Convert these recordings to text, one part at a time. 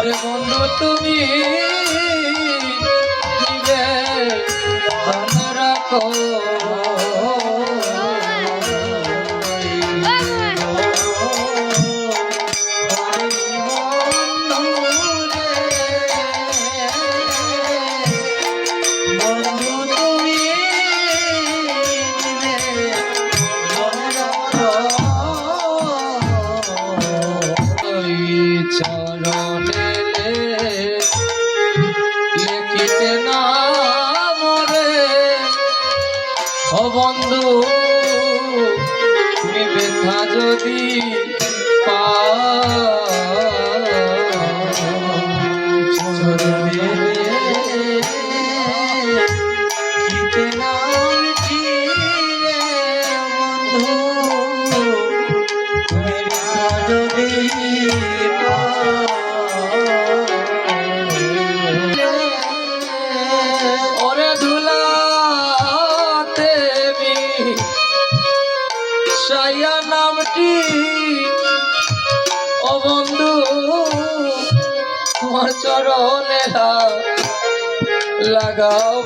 ওরে বন্ধু তুমি রাখো। ও বন্ধু তুমি ব্যথা যদি পাও চরণে লাগাও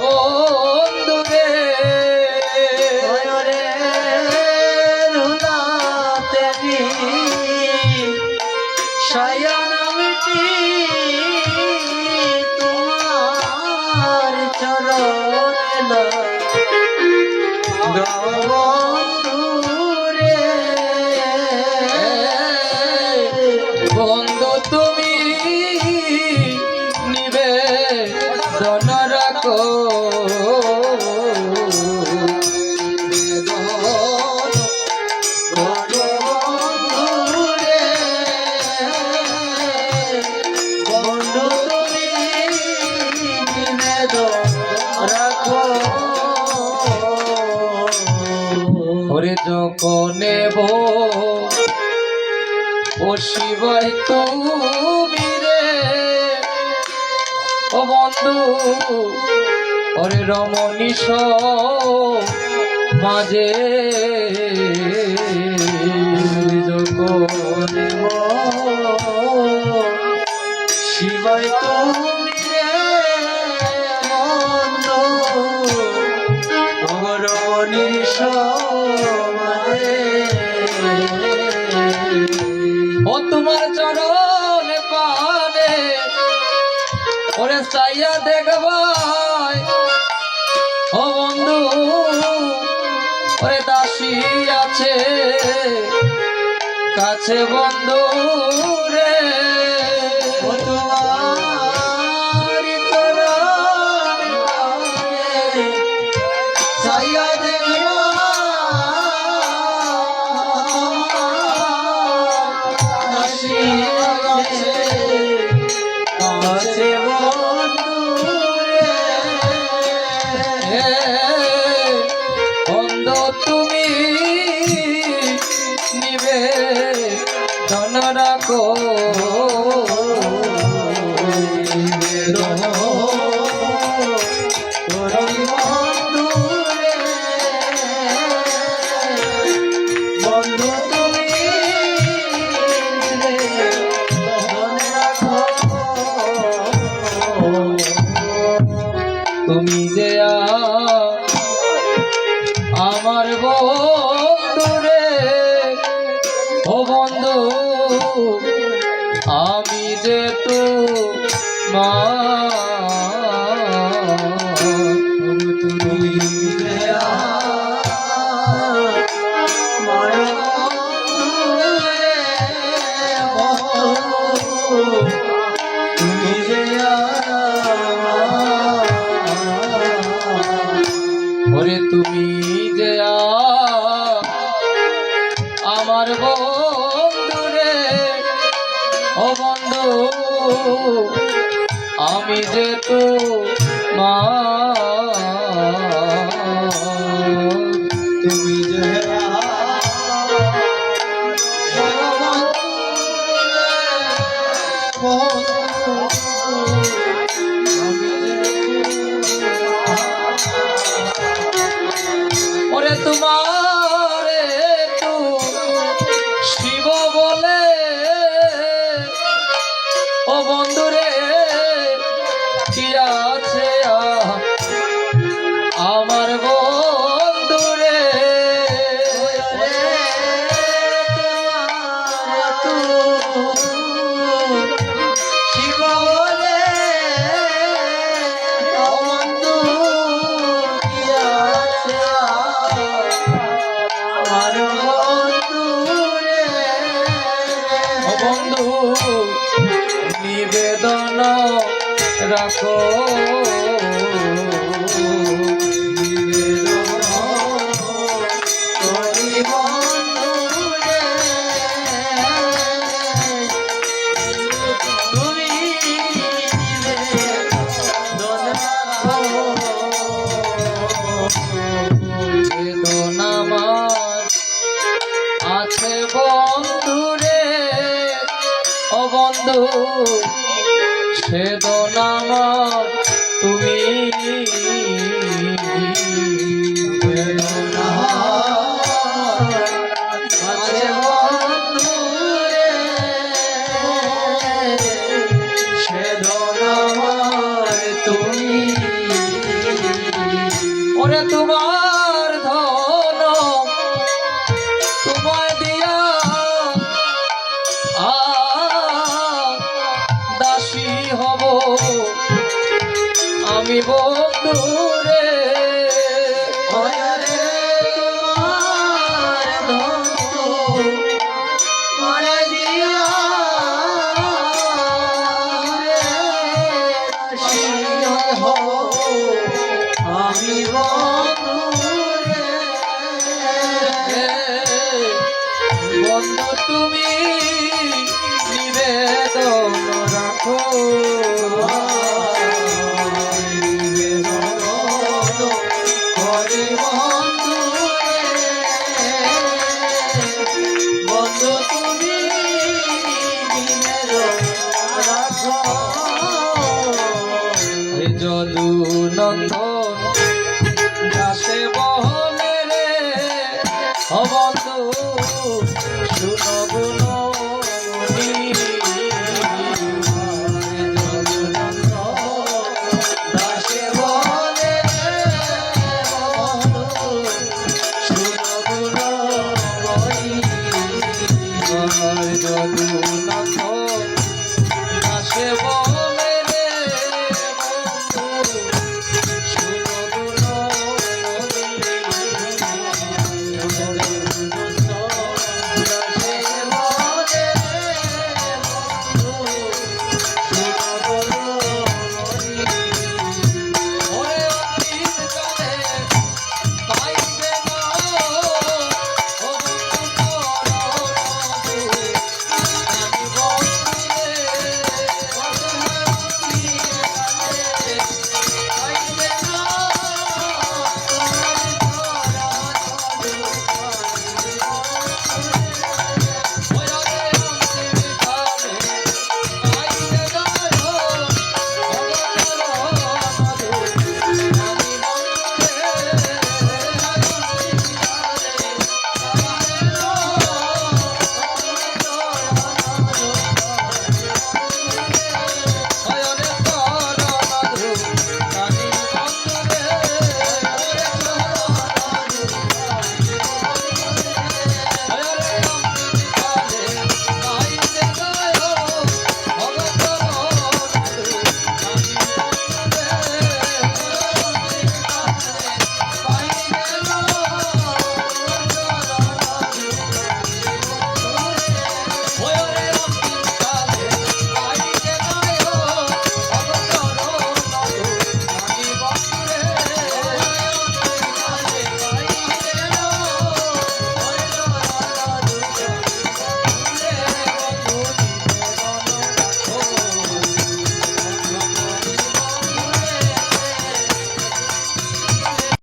নেব ও শিবাই তুমি রে। ও বন্ধু, ওরে রমণীশ মাঝে। দেব শিবাই তুমি রে ভগরণীর সমানে তোমার চরণ পাবে। ওরে সাইয়া দেখবাই ও বন্ধু ওরে দাসী আছে। কাছে বন্ধু রে। 哦 ওরে তুমি যে আমার বন্ধু রে ও বন্ধু আমি যে তো মা তুমি যে ওরে তু শিব বলে। ও বন্ধুরে তুমি তুমি। হব। আমি আমি বন্ধুরে বন্ধু তুমি শুনো